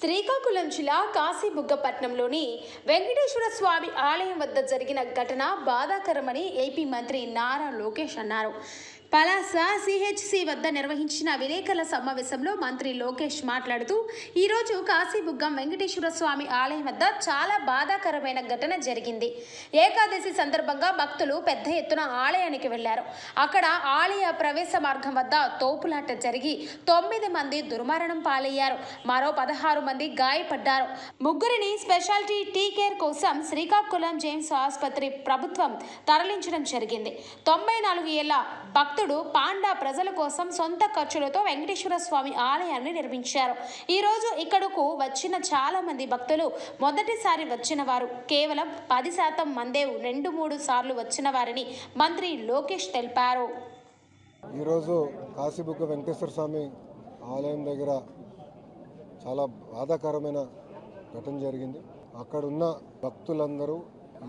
శ్రీకాకుళం జిల్లా కాశీబుగ్గపట్నంలోని వెంకటేశ్వర స్వామి ఆలయం వద్ద జరిగిన ఘటన బాధాకరమని ఏపీ మంత్రి నారా లోకేష్ అన్నారు. పలాస సిహెచ్సి వద్ద నిర్వహించిన విలేకరుల సమావేశంలో మంత్రి లోకేష్ మాట్లాడుతూ ఈరోజు కాశీబుగ్గం వెంకటేశ్వర స్వామి ఆలయం వద్ద చాలా బాధాకరమైన ఘటన జరిగింది. ఏకాదశి సందర్భంగా భక్తులు పెద్ద ఎత్తున ఆలయానికి వెళ్ళారు. అక్కడ ఆలయ ప్రవేశ మార్గం వద్ద తోపులాట జరిగి తొమ్మిది మంది దుర్మరణం పాలయ్యారు. మరో పదహారు మంది గాయపడ్డారు. ముగ్గురిని స్పెషాలిటీ టీ కేర్ కోసం శ్రీకాకుళం జేమ్స్ ఆసుపత్రి ప్రభుత్వం తరలించడం జరిగింది. తొంభై నాలుగు ఏళ్ళ భక్తుడు పాండా ప్రజల కోసం సొంత ఖర్చులతో వెంకటేశ్వర స్వామి ఆలయాన్ని నిర్మించారు. ఈరోజు ఇక్కడకు వచ్చిన చాలా మంది భక్తులు మొదటిసారి వచ్చిన వారు కేవలం పది శాతం మందే రెండు మూడు సార్లు వచ్చిన వారిని మంత్రి లోకేష్ తెలిపారు. ఈరోజు కాశీబుగ్గ వెంకటేశ్వర స్వామి ఆలయం దగ్గర చాలా బాధాకరమైన ఘటన జరిగింది. అక్కడున్న భక్తులందరూ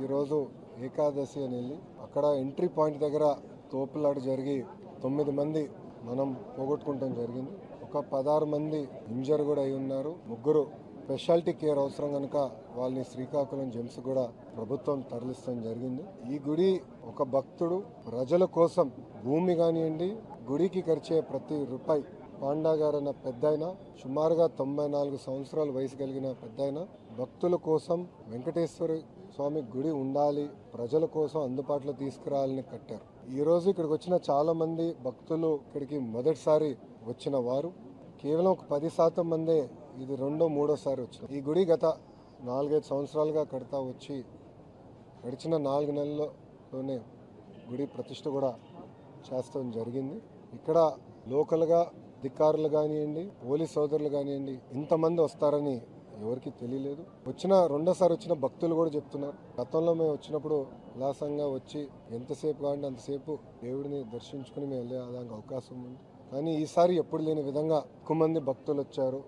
ఈరోజు ఏకాదశి అని వెళ్ళి అక్కడ ఎంట్రీ పాయింట్ దగ్గర తోపులాట జరిగి తొమ్మిది మంది మనం పోగొట్టుకుంటాం జరిగింది. ఒక పదహారు మంది ఇంజర్ కూడా అయి ఉన్నారు. ముగ్గురు స్పెషాలిటీ కేర్ అవసరం కనుక వాళ్ళని శ్రీకాకుళం జెమ్స్ కూడా ప్రభుత్వం తరలిస్తాం జరిగింది. ఈ గుడి ఒక భక్తుడు ప్రజల కోసం భూమి కానివ్వండి గుడికి ఖర్చే ప్రతి రూపాయి పాండా గారు అన్న పెద్ద సుమారుగా తొంభై నాలుగు సంవత్సరాల వయసు కలిగిన పెద్ద భక్తుల కోసం వెంకటేశ్వర స్వామి గుడి ఉండాలి ప్రజల కోసం అందుబాటులో తీసుకురావాలని కట్టారు. ఈరోజు ఇక్కడికి వచ్చిన చాలా మంది భక్తులు ఇక్కడికి మొదటిసారి వచ్చిన వారు. కేవలం ఒక పది శాతం మందే ఇది రెండో మూడోసారి వచ్చిన ఈ గుడి గత నాలుగైదు సంవత్సరాలుగా కడతా వచ్చి గడిచిన నాలుగు నెలల్లోనే గుడి ప్రతిష్ట కూడా చేస్తాం జరిగింది. ఇక్కడ లోకల్గా అధికారులు కానివ్వండి పోలీస్ సోదరులు కానివ్వండి ఇంతమంది వస్తారని ఎవరికి తెలియలేదు. వచ్చిన రెండోసారి వచ్చిన భక్తులు కూడా చెప్తున్నారు. గతంలో మేము వచ్చినప్పుడు ఉల్లాసంగా వచ్చి ఎంతసేపు కావాలంటే అంతసేపు దేవుడిని దర్శించుకుని మేము వెళ్ళే అవకాశం ఉంది. కానీ ఈసారి ఎప్పుడు లేని విధంగా ఎక్కువ మంది భక్తులు వచ్చారు.